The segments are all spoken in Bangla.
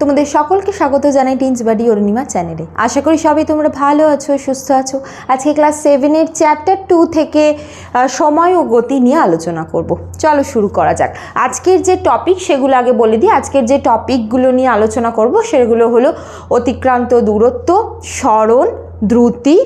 তোমাদের সকলকে স্বাগত জানাই টিন্স বাডি অরুণিমা চ্যানেলে। আশা করি সবাই তোমরা ভালো আছো, সুস্থ আছো। আজকে ক্লাস সেভেনের চ্যাপ্টার টু থেকে সময় ও গতি নিয়ে আলোচনা করব। চলো শুরু করা যাক। আজকের যে টপিক সেগুলো আগে বলে দিই। আজকের যে টপিকগুলো নিয়ে আলোচনা করব সেগুলো হলো অতিক্রান্ত দূরত্ব, স্মরণ, দ্রুতি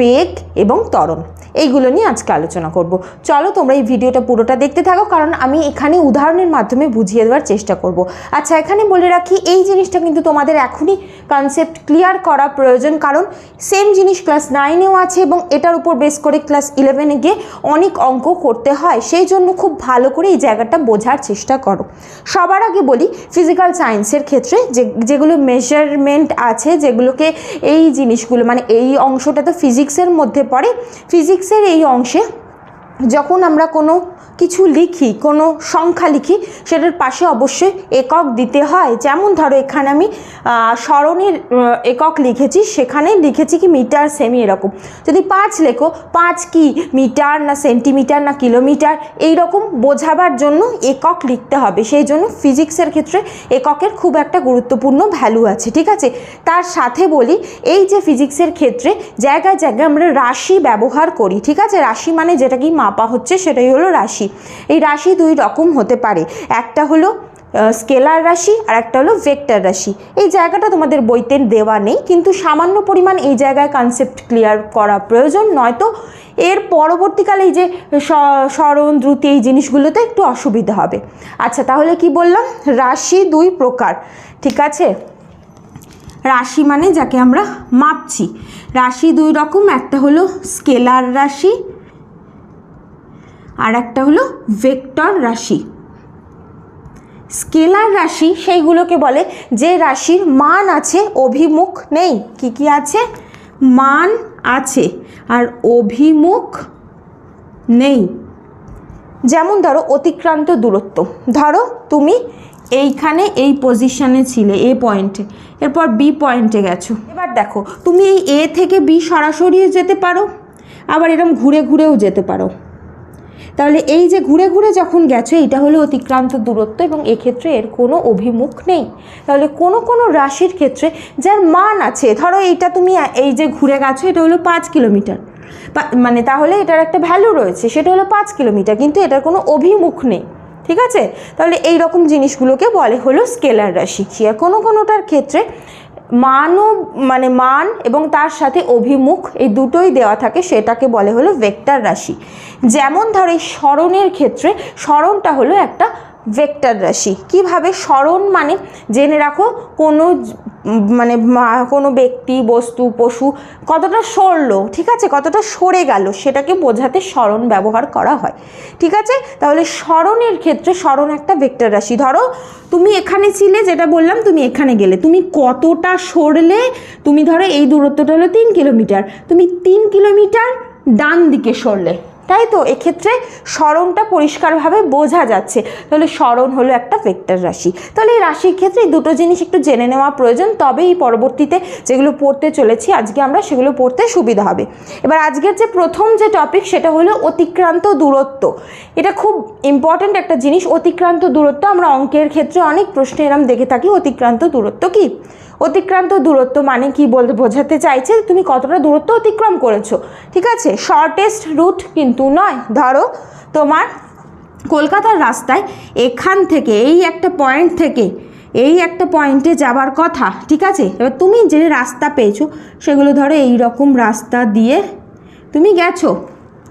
বেগ এবং ত্বরণ। এইগুলো নিয়ে আজকে আলোচনা করব। চলো তোমরা এই ভিডিওটা পুরোটা দেখতে থাকো, কারণ আমি এখানে উদাহরণের মাধ্যমে বুঝিয়ে দেওয়ার চেষ্টা করব। আচ্ছা এখানে বলে রাখি, এই জিনিসটা কিন্তু তোমাদের এখনই কনসেপ্ট ক্লিয়ার করা প্রয়োজন, কারণ সেম জিনিস ক্লাস নাইনেও আছে এবং এটার উপর বেস করে ক্লাস ইলেভেনে গিয়ে অনেক অঙ্ক করতে হয়। সেই জন্য খুব ভালো করে এই জায়গাটা বোঝার চেষ্টা করো। সবার আগে বলি ফিজিক্যাল সায়েন্সের ক্ষেত্রে যে, যেগুলো মেজারমেন্ট আছে, যেগুলোকে এই জিনিসগুলো মানে এই অংশটা তো ফিজিক্সের মধ্যে পড়ে। ফিজিক্সের এই অংশে যখন আমরা কোনো কিছু লিখি, কোনো সংখ্যা লিখি, সেটার পাশে অবশ্যই একক দিতে হয়। যেমন ধরো এখানে আমি স্মরণের একক লিখেছি সেখানে লিখেছি কি মিটার, সেমি এরকম। যদি পাঁচ লেখো, পাঁচ কি মিটার না সেন্টিমিটার না কিলোমিটার এই রকম বোঝাবার জন্য একক লিখতে হবে। সেই জন্য ফিজিক্সের ক্ষেত্রে এককের খুব একটা গুরুত্বপূর্ণ ভ্যালু আছে, ঠিক আছে? তার সাথে বলি, এই যে ফিজিক্সের ক্ষেত্রে জায়গায় জায়গায় আমরা রাশি ব্যবহার করি, ঠিক আছে? রাশি মানে যেটা কি মাপা হচ্ছে, সেটাই হলো রাশি। এই রাশি দুই রকম হতে পারে। একটা হলো স্কেলার রাশি আর একটা হলো ভেক্টর রাশি। এই জায়গাটা তোমাদের বইতে দেওয়া নেই, কিন্তু সামান্য পরিমাণ এই জায়গায় কনসেপ্ট ক্লিয়ার করা প্রয়োজন। নয়তো এর পরবর্তীকালে এই যে স্মরণ, দ্রুতি এই জিনিসগুলোতে একটু অসুবিধা হবে। আচ্ছা তাহলে কি বললাম? রাশি দুই প্রকার, ঠিক আছে? রাশি মানে যাকে আমরা মাপছি। রাশি দুই রকম, একটা হলো স্কেলার রাশি আর একটা হলো ভেক্টর রাশি। স্কেলার রাশি সেইগুলোকে বলে যে রাশির মান আছে, অভিমুখ নেই। কি কি আছে? মান আছে আর অভিমুখ নেই। যেমন ধরো অতিক্রান্ত দূরত্ব। ধরো তুমি এইখানে এই পজিশনে ছিলে, এ পয়েন্টে। এরপর বি পয়েন্টে গেছো। এবার দেখো, তুমি এই এ থেকে বি সরাসরিও যেতে পারো, আবার এরকম ঘুরে ঘুরেও যেতে পারো। তাহলে এই যে ঘুরে ঘুরে যখন গেছো, এটা হলো অতিক্রান্ত দূরত্ব এবং এক্ষেত্রে এর কোনো অভিমুখ নেই। তাহলে কোনো কোনো রাশির ক্ষেত্রে যার মান আছে, ধরো এইটা তুমি এই যে ঘুরে গেছো, এটা হলো পাঁচ কিলোমিটার। মানে তাহলে এটার একটা ভ্যালু রয়েছে, সেটা হলো পাঁচ কিলোমিটার, কিন্তু এটার কোনো অভিমুখ নেই, ঠিক আছে? তাহলে এই রকম জিনিসগুলোকে বলে হলো স্কেলার রাশি। আর কোনো কোনোটার ক্ষেত্রে মানও মানে মান এবং তার সাথে অভিমুখ এই দুটোই দেওয়া থাকে, সেটাকে বলে হলো ভেক্টর রাশি। যেমন ধরো এই স্মরণের ক্ষেত্রে স্মরণটা হলো একটা ভেক্টর রাশি। কীভাবে স্মরণ মানে? জেনে রাখো, কোনো মানে কোনো ব্যক্তি, বস্তু, পশু কতটা সরলো, ঠিক আছে? কতটা সরে গেল, সেটাকে বোঝাতে স্মরণ ব্যবহার করা হয়। ঠিক আছে? তাহলে স্মরণের ক্ষেত্রে স্মরণ একটা ভেক্টর রাশি। ধরো, তুমি এখানে ছিলে, যেটা বললাম, তুমি এখানে গেলে। তুমি কতটা সরলে, তুমি ধরো, এই দূরত্বটা হলো তিন কিলোমিটার। তুমি তিন কিলোমিটার ডান দিকে সরলে। তাই তো? এক্ষেত্রে স্মরণটা পরিষ্কারভাবে বোঝা যাচ্ছে। তাহলে স্মরণ হলো একটা ভেক্টর রাশি। তাহলে এই রাশির ক্ষেত্রে এই দুটো জিনিস একটু জেনে নেওয়া প্রয়োজন। তবেই পরবর্তীতে যেগুলো পড়তে চলেছি, আজকে আমরা সেগুলো পড়তে সুবিধা হবে। এবার আজকের যে প্রথম যে টপিক সেটা হলো অতিক্রান্ত দূরত্ব। এটা খুব ইম্পর্ট্যান্ট একটা জিনিস। অতিক্রান্ত দূরত্ব আমরা অঙ্কের ক্ষেত্রে অনেক প্রশ্নে এরম দেখে থাকি, অতিক্রান্ত দূরত্ব কি? অতিক্রান্ত দূরত্ব মানে কি বলতে বোঝাতে চাইছে তুমি কতটা দূরত্ব অতিক্রম করেছ। ঠিক আছে? শর্টেস্ট রুট কিন্তু নয়। ধরো তোমার কলকাতার রাস্তায় এখান থেকে এই একটা পয়েন্ট থেকে এই একটা পয়েন্টে যাবার কথা। ঠিক আছে? এবার তুমি যে রাস্তা পেয়েছ, সেগুলো ধরো এই রকম রাস্তা দিয়ে তুমি গেছো।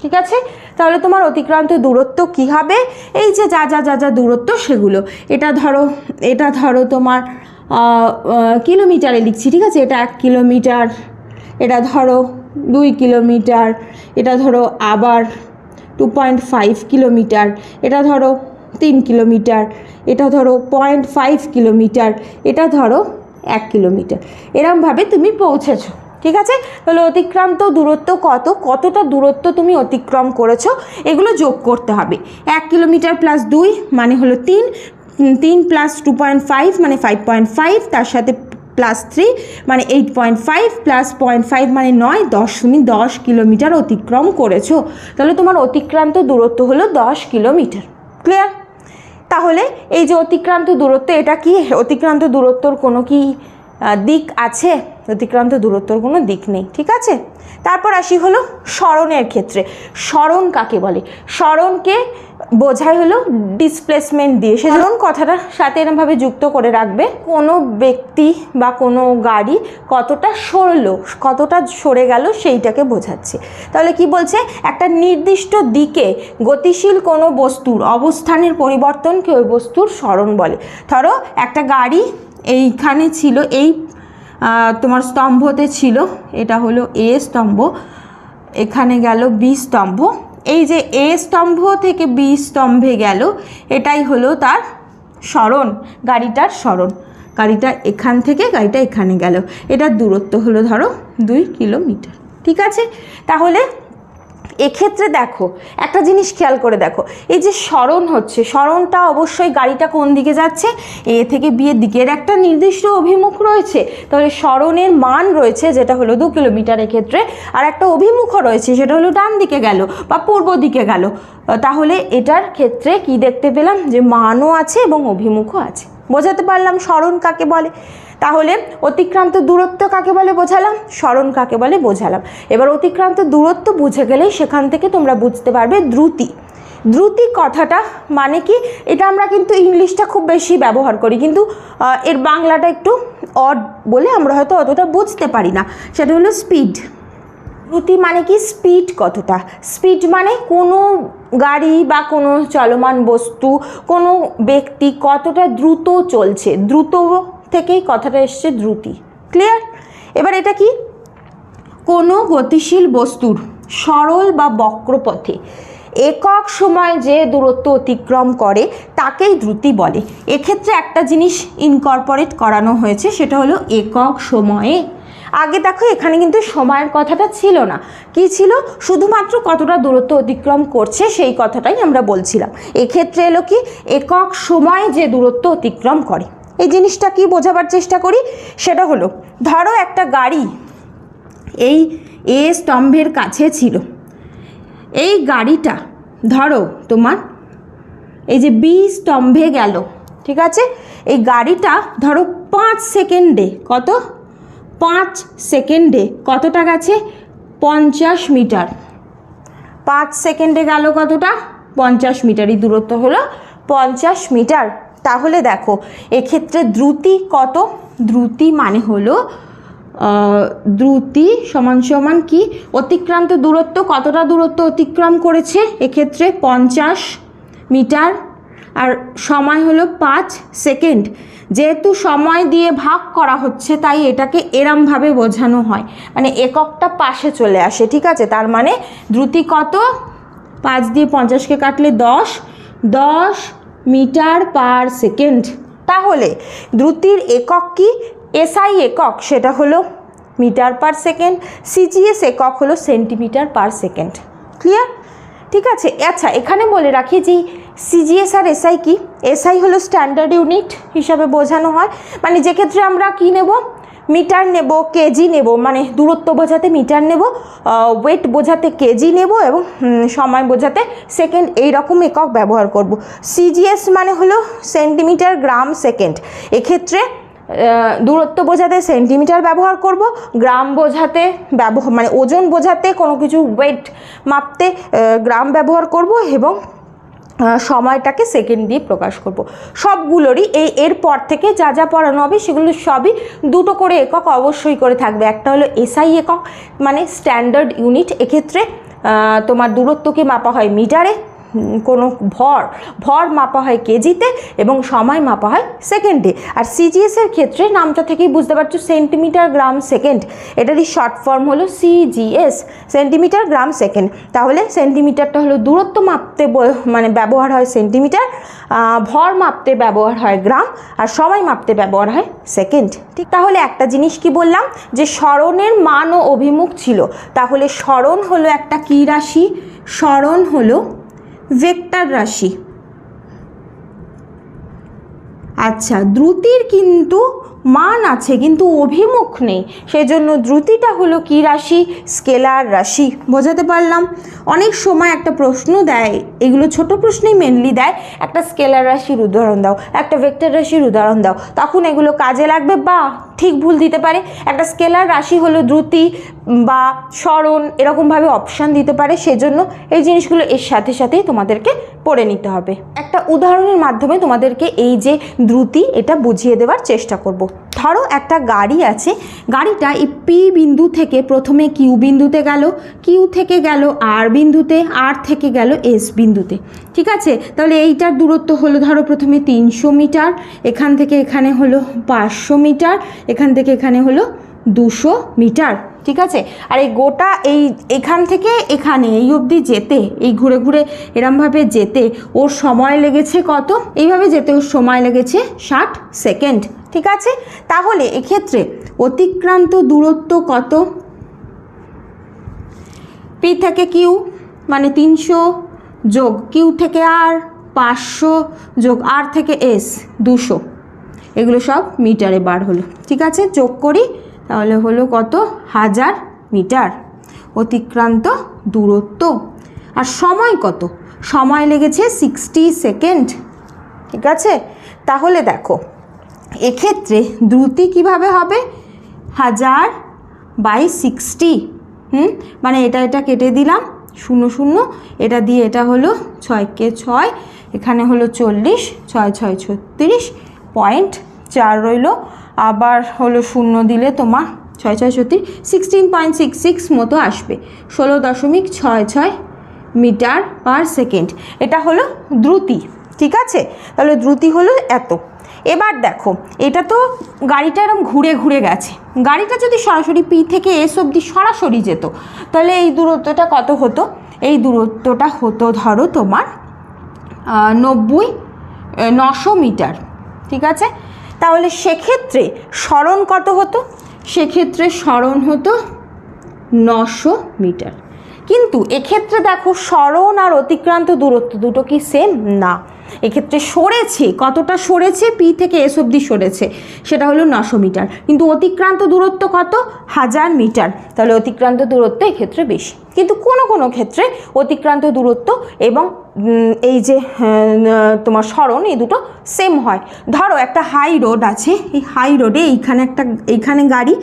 ঠিক আছে? তাহলে তোমার অতিক্রান্ত দূরত্ব কী হবে? এই যে যা যা যা যা দূরত্ব সেগুলো। এটা ধরো এটা ধরো তোমার কিলোমিটারে লিখছি, ঠিক আছে? এটা এক কিলোমিটার, এটা ধরো দুই কিলোমিটার, এটা ধরো আবার টু পয়েন্ট ফাইভ কিলোমিটার, এটা ধরো তিন কিলোমিটার, এটা ধরো পয়েন্ট ফাইভ কিলোমিটার, এটা ধরো এক কিলোমিটার। এরমভাবে তুমি পৌঁছেছো, ঠিক আছে? তাহলে অতিক্রান্ত দূরত্ব কত? কতটা দূরত্ব তুমি অতিক্রম করেছ? এগুলো যোগ করতে হবে। এক কিলোমিটার প্লাস দুই মানে হলো তিন তিন প্লাস টু পয়েন্ট ফাইভ মানে ফাইভ পয়েন্ট ফাইভ তার সাথে প্লাস থ্রি মানে eight point five plus point five মানে নয়, দশ, তুমি দশ কিলোমিটার অতিক্রম করেছ। তাহলে তোমার অতিক্রান্ত দূরত্ব হলো দশ কিলোমিটার। ক্লিয়ার তাহলে এই যে অতিক্রান্ত দূরত্ব, এটা কি? অতিক্রান্ত দূরত্বর কোনো কি দিক আছে, অতিক্রান্ত দূরত্বর কোনো দিক নেই, ঠিক আছে? তারপর আসি হলো স্মরণের ক্ষেত্রে। স্মরণ কাকে বলে? স্মরণকে বোঝায় হলো ডিসপ্লেসমেন্ট দিয়ে। সে সেজন্য কথাটা সাথে এরমভাবে যুক্ত করে রাখবে, কোনো ব্যক্তি বা কোনো গাড়ি কতটা সরলো, কতটা সরে গেল সেইটাকে বোঝাচ্ছে। তাহলে কি বলছে? একটা নির্দিষ্ট দিকে গতিশীল কোনো বস্তুর, অবস্থানের পরিবর্তনকে ওই বস্তুর স্মরণ বলে। ধরো একটা গাড়ি এইখানে ছিল, এই তোমার স্তম্ভতে ছিল, এটা হলো এ স্তম্ভ, এখানে গেল বি স্তম্ভ, এই যে এ স্তম্ভ থেকে বি স্তম্ভে গেল, এটাই হলো তার স্মরণ, গাড়িটার স্মরণ, গাড়িটা এখান থেকে, গাড়িটা এখানে গেল এটার দূরত্ব হলো ধরো দুই কিলোমিটার, ঠিক আছে? তাহলে এক্ষেত্রে দেখো, একটা জিনিস খেয়াল করে দেখো, এই যে স্মরণ হচ্ছে, স্মরণটা অবশ্যই গাড়িটা কোন দিকে যাচ্ছে? এ থেকে বিয়ের দিকের একটা নির্দিষ্ট অভিমুখ রয়েছে, তাহলে স্মরণের মান রয়েছে যেটা হলো দু কিলোমিটার ক্ষেত্রে আর একটা অভিমুখও রয়েছে সেটা হলো ডান দিকে গেল বা পূর্ব দিকে গেল। তাহলে এটার ক্ষেত্রে কি দেখতে পেলাম? যে মানও আছে এবং অভিমুখও আছে। বোঝাতে পারলাম, স্মরণ কাকে বলে? তাহলে অতিক্রান্ত দূরত্ব কাকে বলে বোঝালাম? স্মরণ কাকে বলে বোঝালাম। এবার অতিক্রান্ত দূরত্ব বুঝে গেলেই সেখান থেকে তোমরা বুঝতে পারবে দ্রুতি। দ্রুতি কথাটা মানে কি? এটা আমরা কিন্তু ইংলিশটা খুব বেশি ব্যবহার করি, কিন্তু এর বাংলাটা একটু অড বলে আমরা হয়তো অতটা বুঝতে পারি না। সেটা হলো স্পিড দ্রুতি মানে কি স্পিড কতটা? স্পিড মানে কোনো গাড়ি বা কোনো চলমান বস্তু, কোনো ব্যক্তি কতটা দ্রুত চলছে? দ্রুত থেকেই কথাটা এসছে দ্রুতি। ক্লিয়ার এবার এটা কি? কোনো গতিশীল বস্তুর সরল বা বক্রপথে একক সময় যে দূরত্ব অতিক্রম করে, তাকেই দ্রুতি বলে। এক্ষেত্রে একটা জিনিস ইনকর্পোরেট করানো হয়েছে, সেটা হলো একক সময়ে আগে দেখো, এখানে কিন্তু সময়ের কথাটা ছিল না। কি ছিল? শুধুমাত্র কতটা দূরত্ব অতিক্রম করছে সেই কথাটাই আমরা বলছিলাম। এক্ষেত্রে এলো কি? একক সময় যে দূরত্ব অতিক্রম করে। এই জিনিসটা কি বোঝাবার চেষ্টা করি? সেটা হলো, ধরো একটা গাড়ি এই এ স্তম্ভের কাছে ছিল। এই গাড়িটা, ধরো তোমার, এই যে বি স্তম্ভে গেল, ঠিক আছে? এই গাড়িটা ধরো পাঁচ সেকেন্ডে, কত? পাঁচ সেকেন্ডে কতটা গেছে পঞ্চাশ মিটার। পাঁচ সেকেন্ডে গেল কতটা? পঞ্চাশ মিটার এই দূরত্ব হলো পঞ্চাশ মিটার। তাহলে দেখো, এক্ষেত্রে দ্রুতি কত? দ্রুতি মানে হলো দ্রুতি সমান সমান কি? অতিক্রান্ত দূরত্ব কতটা দূরত্ব অতিক্রম করেছে? এক্ষেত্রে পঞ্চাশ মিটার। আর সময় হলো পাঁচ সেকেন্ড। যেহেতু সময় দিয়ে ভাগ করা হচ্ছে, তাই এটাকে এরমভাবে বোঝানো হয়। মানে এককটা পাশে চলে আসে, ঠিক আছে? তার মানে দ্রুতি কত? পাঁচ দিয়ে পঞ্চাশকে কাটলে দশ। দশ মিটার পার সেকেন্ড। তাহলে দ্রুতির একক কি? এসআই একক, সেটা হলো মিটার পার সেকেন্ড। সিজিএস একক হলো সেন্টিমিটার পার সেকেন্ড। ক্লিয়ার? ঠিক আছে? আচ্ছা এখানে বলে রাখি যে সিজিএস আর এসআই কি? এসআই হলো স্ট্যান্ডার্ড ইউনিট হিসাবে বোঝানো হয়। মানে যে ক্ষেত্রে আমরা কি নেব? মিটার নেব, কেজি নেব। মানে দূরত্ব বোঝাতে মিটার নেব ওয়েট বোঝাতে কেজি নেব এবং সময় বোঝাতে সেকেন্ড এই রকম একক ব্যবহার করব। সিজিএস মানে হলো সেন্টিমিটার গ্রাম সেকেন্ড এক্ষেত্রে দূরত্ব বোঝাতে সেন্টিমিটার ব্যবহার করব গ্রাম বোঝাতে ব্যবহার মানে ওজন বোঝাতে কোনো কিছু ওয়েট মাপতে গ্রাম ব্যবহার করব এবং সময়টাকে সেকেন্ড দিয়ে প্রকাশ করব। সবগুলোরই এই এরপর থেকে যা যা পড়ানো হবে সেগুলো সবই দুটো করে একক অবশ্যই করে থাকবে। একটা হলো এসআই একক মানে স্ট্যান্ডার্ড ইউনিট এক্ষেত্রে তোমার দূরত্বকে মাপা হয় মিটারে। কোনো ভর ভর মাপা হয় কেজিতে এবং সময় মাপা হয় সেকেন্ডে। আর সিজিএসের ক্ষেত্রে নামটা থেকেই বুঝতে পারছ সেন্টিমিটার গ্রাম সেকেন্ড এটারই শর্ট ফর্ম হলো সিজিএস সেন্টিমিটার গ্রাম সেকেন্ড তাহলে সেন্টিমিটারটা হলো দূরত্ব মাপতে মানে ব্যবহার হয় সেন্টিমিটার ভর মাপতে ব্যবহার হয় গ্রাম আর সময় মাপতে ব্যবহার হয় সেকেন্ড ঠিক, তাহলে একটা জিনিস কি বললাম? যে স্মরণের মান ও অভিমুখ ছিল। তাহলে স্মরণ হলো একটা কী রাশি? স্মরণ হলো ভেক্টর রাশি। আচ্ছা দ্রুতির কিন্তু মান আছে, কিন্তু অভিমুখ নেই। সেজন্য দ্রুতিটা হলো কি রাশি? স্কেলার রাশি। বোঝাতে পারলাম? অনেক সময় একটা প্রশ্ন দেয়, এগুলো ছোট প্রশ্নেই মেনলি দেয়, একটা স্কেলার রাশির উদাহরণ দাও, একটা ভেক্টর রাশির উদাহরণ দাও, তখন এগুলো কাজে লাগবে? বা ঠিক ভুল দিতে পারে। একটা স্কেলার রাশি হলো দ্রুতি বা স্মরণ, এরকমভাবে অপশান দিতে পারে। সেজন্য এই জিনিসগুলো এর সাথে সাথেই তোমাদেরকে পড়ে নিতে হবে। একটা উদাহরণের মাধ্যমে তোমাদেরকে এই যে দ্রুতি, এটা বুঝিয়ে দেওয়ার চেষ্টা করব। ধরো একটা গাড়ি আছে, গাড়িটা এই পি বিন্দু থেকে প্রথমে কিউ বিন্দুতে গেল কিউ থেকে গেল আর বিন্দুতে আর থেকে গেল এস বিন্দুতে, ঠিক আছে? তাহলে এইটার দূরত্ব হলো ধরো প্রথমে তিনশো মিটার, এখান থেকে এখানে হলো পাঁচশো মিটার, এখান থেকে এখানে হলো দুশো মিটার, ঠিক আছে? আর এই গোটা এই এখান থেকে এখানে, এই অবধি যেতে, এই ঘুরে ঘুরে এরমভাবে যেতে, ওর সময় লেগেছে কত? এইভাবে যেতে ওর সময় লেগেছে ষাট সেকেন্ড, ঠিক আছে? তাহলে এক্ষেত্রে অতিক্রান্ত দূরত্ব কত? পি থেকে কিউ মানে তিনশো যোগ কিউ থেকে আর পাঁচশো যোগ আর থেকে এস দুশো। এগুলো সব মিটারে বার হলো, ঠিক আছে? যোগ করি তাহলে হলো কত? হাজার মিটার। অতিক্রান্ত দূরত্ব। আর সময় কত? সময় লেগেছে সিক্সটি সেকেন্ড ঠিক আছে? তাহলে দেখো, এক্ষেত্রে দ্রুতি কীভাবে হবে? হাজার বাই সিক্সটি হুম? মানে এটা এটা কেটে দিলাম, শূন্য শূন্য। এটা দিয়ে এটা হলো ছয়কে ছয়, এখানে হলো চল্লিশ, ছয় ছয়, ছত্রিশ। পয়েন্ট চার রইল। আবার হলো শূন্য দিলে তোমার ছয় ছয় ছত্রিশ সিক্সটিন পয়েন্ট সিক্স সিক্স মতো আসবে। ষোলো দশমিক ছয় ছয় মিটার পার সেকেন্ড। এটা হলো দ্রুতি, ঠিক আছে? তাহলে দ্রুতি হলো এত। এবার দেখো, এটা তো গাড়িটা এরম ঘুরে ঘুরে গেছে। গাড়িটা যদি সরাসরি পি থেকে এস অবধি সরাসরি যেত, তাহলে এই দূরত্বটা কত হতো? এই দূরত্বটা হতো ধরো তোমার নব্বই নশো মিটার, ঠিক আছে? তাহলে সেক্ষেত্রে স্মরণ কত হতো? সেক্ষেত্রে স্মরণ হতো নশো মিটার। কিন্তু এক্ষেত্রে দেখো স্মরণ আর অতিক্রান্ত দূরত্ব দুটো কি সেম না। এক্ষেত্রে সরেছে, কতটা সরেছে, পি থেকে এস অবধি সরেছে, সেটা হলো নশো মিটার। কিন্তু অতিক্রান্ত দূরত্ব কত? হাজার মিটার। তাহলে অতিক্রান্ত দূরত্ব এক্ষেত্রে বেশি। কিন্তু কোনো কোনো ক্ষেত্রে অতিক্রান্ত দূরত্ব এবং এই যে তোমার স্মরণ এই দুটো সেম হয়। ধরো একটা হাই রোড আছে, এই হাই রোডে এইখানে একটা, এইখানে গাড়ি,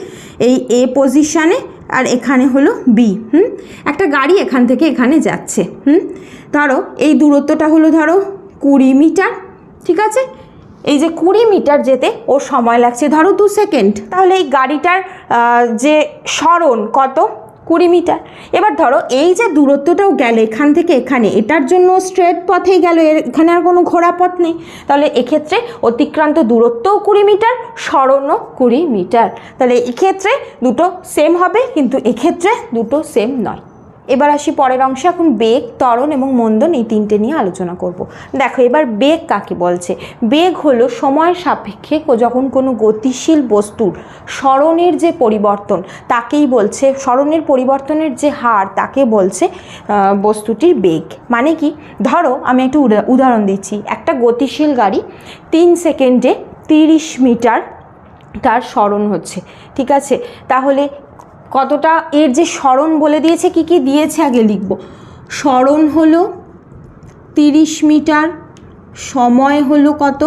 এই এ পজিশানে আর এখানে হলো বি হুম? একটা গাড়ি এখান থেকে এখানে যাচ্ছে, হুম? ধরো এই দূরত্বটা হলো ধরো কুড়ি মিটার, ঠিক আছে? এই যে কুড়ি মিটার যেতে ওর সময় লাগছে, ধরো দু সেকেন্ড। তাহলে এই গাড়িটার যে স্মরণ কত? কুড়ি মিটার। এবার ধরো এই যে দূরত্বটাও গেল এখান থেকে এখানে, এটার জন্য স্ট্রেট পথেই গেল, এখানে আর কোনো ঘোড়া পথ নেই। তাহলে এক্ষেত্রে অতিক্রান্ত দূরত্বও কুড়ি মিটার স্মরণও কুড়ি মিটার। তাহলে এক্ষেত্রে দুটো সেম হবে, কিন্তু এক্ষেত্রে দুটো সেম নয়। এবার আসি পরের অংশে। এখন বেগ, ত্বরণ এবং মন্দন এই তিনটে নিয়ে আলোচনা করব। দেখো, এবার বেগ কাকে বলছে? বেগ হলো সময়ের সাপেক্ষে যখন কোনো গতিশীল বস্তুর স্মরণের যে পরিবর্তন, তাকেই বলছে, স্মরণের পরিবর্তনের যে হার, তাকে বলছে বস্তুটির বেগ। মানে কি? ধরো, আমি একটু উদাহরণ দিচ্ছি। একটা গতিশীল গাড়ি তিন সেকেন্ডে তিরিশ মিটার তার স্মরণ হচ্ছে। ঠিক আছে? তাহলে কতটা এর যে স্মরণ বলে দিয়েছে, কি কি দিয়েছে আগে লিখব। স্মরণ হলো তিরিশ মিটার, সময় হলো কত?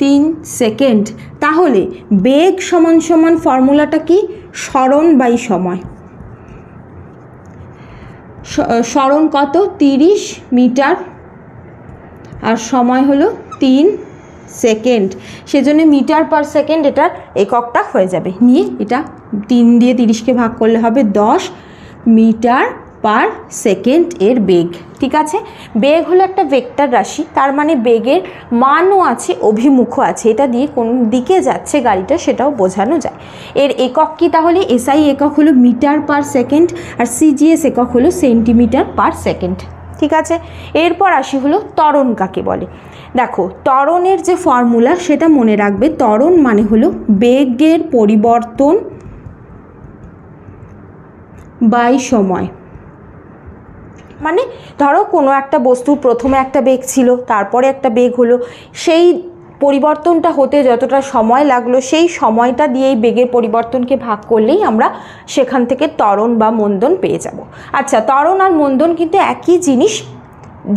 তিন সেকেন্ড। তাহলে বেগ সমান সমান ফর্মুলাটা কি? স্মরণ বাই সময়। স্মরণ কত? তিরিশ মিটার। আর সময় হলো তিন সেকেন্ড। সেজন্য মিটার পার সেকেন্ড এটার এককটা হয়ে যাবে। নিয়ে এটা তিন দিয়ে তিরিশকে ভাগ করলে হবে দশ মিটার পার সেকেন্ড এর বেগ। ঠিক আছে? বেগ হলো একটা ভেক্টর রাশি, তার মানে বেগের মানও আছে, অভিমুখও আছে। এটা দিয়ে কোন দিকে যাচ্ছে গাড়িটা সেটাও বোঝানো যায়। এর একক কি তাহলে? এসআই একক হলো মিটার পার সেকেন্ড আর সিজিএস একক হলো সেন্টিমিটার পার সেকেন্ড। ঠিক আছে? এরপর আসি হলো তরণ কাকে বলে? দেখো তরণের যে ফর্মুলা সেটা মনে রাখবে তরণ মানে হলো বেগের পরিবর্তন বাই সময়। মানে ধরো কোনো একটা বস্তু প্রথমে একটা বেগ ছিল, তারপরে একটা বেগ হলো, সেই পরিবর্তনটা হতে যতটা সময় লাগল, সেই সময়টা দিয়েই বেগের পরিবর্তনকে ভাগ করলেই আমরা সেখান থেকে ত্বরণ বা মন্দন পেয়ে যাব। আচ্ছা ত্বরণ আর মন্দন কিন্তু একই জিনিস।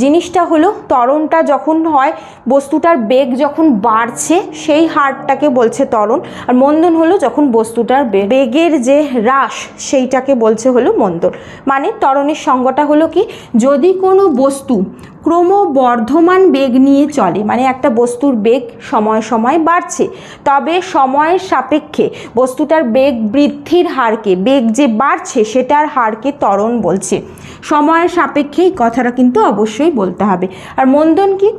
জিনিসটা হলো ত্বরণটা যখন হয়, বস্তুটার বেগ যখন বাড়ছে, সেই হারটাকে বলছে ত্বরণ। আর মন্দন হলো যখন বস্তুটার বেগের যে হ্রাস, সেইটাকে বলছে হলো মন্দন। মানে ত্বরণের সঙ্গটা হলো কি, যদি কোনো বস্তু ক্রমবর্ধমান বেগ নিয়ে চলে মানে একটা বস্তুর বেগ সময় সময় বাড়ছে। তবে সময়ের সাপেক্ষে বস্তুটার বেগ বৃদ্ধির হারকে, বেগ যে বাড়ছে সেটার হারকে ত্বরণ বলছে। সময়ের সাপেক্ষে এই কথাটা কিন্তু অবশ্যই বলতে হবে। আর মন্দন কি?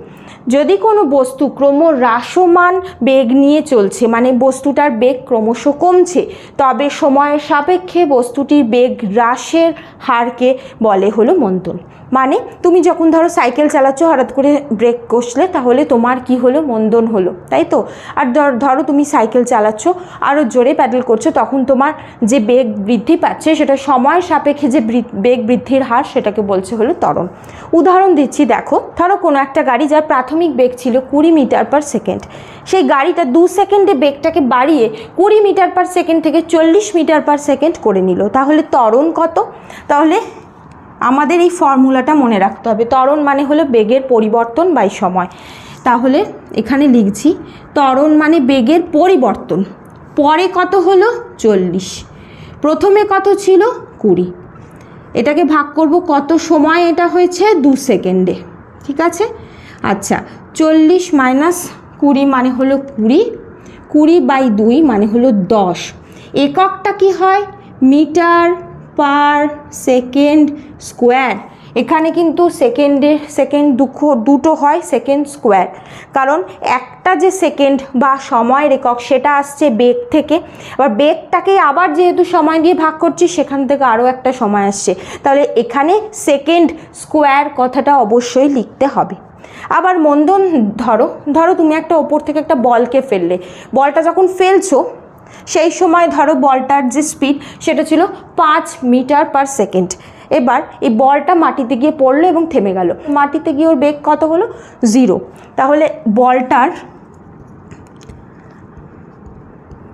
যদি কোনো বস্তু ক্রম হ্রাসমান বেগ নিয়ে চলছে মানে বস্তুটার বেগ ক্রমশ কমছে, তবে সময়ের সাপেক্ষে বস্তুটির বেগ হ্রাসের হারকে বলে হলো মন্দন। মানে তুমি যখন ধরো সাইকেল চালাচ্ছ, হঠাৎ করে ব্রেক কষলে, তাহলে তোমার কি হলো? মন্দন হলো, তাই তো? আর ধর- তুমি সাইকেল চালাচ্ছ আরও জোরে প্যাডেল করছ, তখন তোমার যে বেগ বৃদ্ধি পাচ্ছে, সেটা সময়ের সাপেক্ষে যে বেগ বৃদ্ধির হার, সেটাকে বলছে হলো ত্বরণ। উদাহরণ দিচ্ছি, দেখো, ধরো কোনো একটা গাড়ি, যার প্রাথমিক বেগ ছিল কুড়ি মিটার পার সেকেন্ড সেই গাড়িটা দু সেকেন্ডে বেগটাকে বাড়িয়ে কুড়ি মিটার পার সেকেন্ড থেকে চল্লিশ মিটার পার সেকেন্ড করে নিল। তাহলে ত্বরণ কত? তাহলে আমাদের এই ফর্মুলাটা মনে রাখতে হবে। ত্বরণ মানে হলো বেগের পরিবর্তন বাই সময়। তাহলে এখানে লিখছি, ত্বরণ মানে বেগের পরিবর্তন। পরে কত হলো? চল্লিশ। প্রথমে কত ছিল? কুড়ি। এটাকে ভাগ করব, কত সময় এটা হয়েছে? দু সেকেন্ডে। ঠিক আছে? আচ্ছা চল্লিশ মাইনাস কুড়ি মানে হলো কুড়ি। কুড়ি বাই দুই মানে হলো দশ। এককটা কি হয়? মিটার পার সেকেন্ড স্কোয়ার এখানে কিন্তু সেকেন্ডে সেকেন্ড দুঃখ, দুটো হয় সেকেন্ড স্কোয়ার কারণ একটা যে সেকেন্ড বা সময় একক সেটা আসছে বেগ থেকে। আবার বেগটাকে আবার যেহেতু সময় দিয়ে ভাগ করছি, সেখান থেকে আরও একটা সময় আসছে। তাহলে এখানে সেকেন্ড স্কোয়ার কথাটা অবশ্যই লিখতে হবে। আবার মন্দন, ধরো ধরো তুমি একটা ওপর থেকে একটা বলকে ফেললে। বলটা যখন ফেলছো সেই সময় ধরো বলটার যে স্পিড সেটা ছিল পাঁচ মিটার পার সেকেন্ড এবার এই বলটা মাটিতে গিয়ে পড়ল এবং থেমে গেল। মাটিতে গিয়ে ওর বেগ কত হলো? জিরো তাহলে বলটার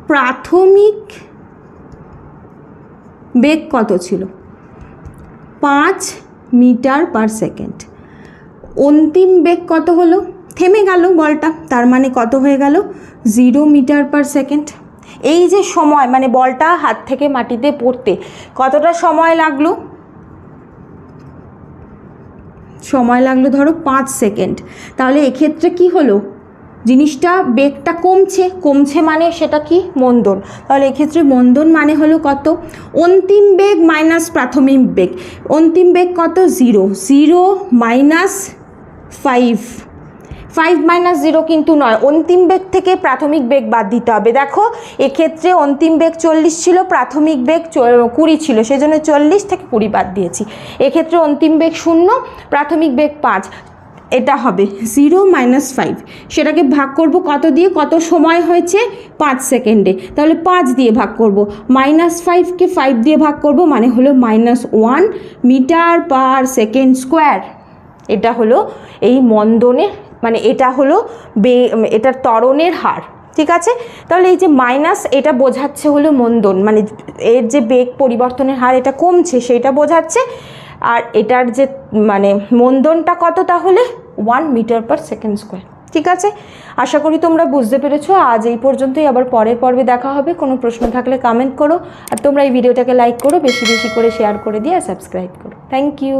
প্রাথমিক বেগ কত ছিল? পাঁচ মিটার পার সেকেন্ড অন্তিম বেগ কত হলো? থেমে গেল বলটা। তার মানে কত হয়ে গেল? জিরো মিটার পার সেকেন্ড এই যে সময় মানে বলটা হাত থেকে মাটিতে পড়তে, কতটা সময় লাগল? সময় লাগল ধরো পাঁচ সেকেন্ড। তাহলে এক্ষেত্রে কি হলো? জিনিসটা বেগটা কমছে কমছে মানে সেটা কি? মন্দন। তাহলে এক্ষেত্রে মন্দন মানে হলো কত? অন্তিম বেগ মাইনাস প্রাথমিক বেগ। অন্তিম বেগ কত? Zero. Zero minus five. Five minus zero কিন্তু নয়। অন্তিম বেগ থেকে প্রাথমিক বেগ বাদ দিতে হবে। দেখো, এক্ষেত্রে অন্তিম বেগ চল্লিশ ছিল, প্রাথমিক বেগ কুড়ি ছিল সেই জন্য চল্লিশ থেকে কুড়ি বাদ দিয়েছি। এক্ষেত্রে অন্তিম বেগ শূন্য, প্রাথমিক বেগ পাঁচ। এটা হবে জিরো মাইনাস ফাইভ সেটাকে ভাগ করব কত দিয়ে? কত সময় হয়েছে? পাঁচ সেকেন্ডে। তাহলে পাঁচ দিয়ে ভাগ করব। মাইনাস ফাইভকে ফাইভ দিয়ে ভাগ করব মানে হলো minus one metre per second square এটা হলো এই মন্দনের মানে এটা হলো বে, এটার ত্বরণের হার, ঠিক আছে? তাহলে এই যে মাইনাস এটা বোঝাচ্ছে হলো মন্দন মানে এর যে বেগ পরিবর্তনের হার এটা কমছে সেটা বোঝাচ্ছে, আর এটার যে মানে মন্দনটা কত তাহলে? One metre per second square ঠিক আছে? আশা করি তোমরা বুঝতে পেরেছ, আজ এই পর্যন্তই, আবার পরের পর্বে দেখা হবে, কোনো প্রশ্ন থাকলে কমেন্ট করো, আর তোমরা এই ভিডিওটাকে লাইক করো, বেশি বেশি করে শেয়ার করে দিয়ে আর সাবস্ক্রাইব করো থ্যাংক ইউ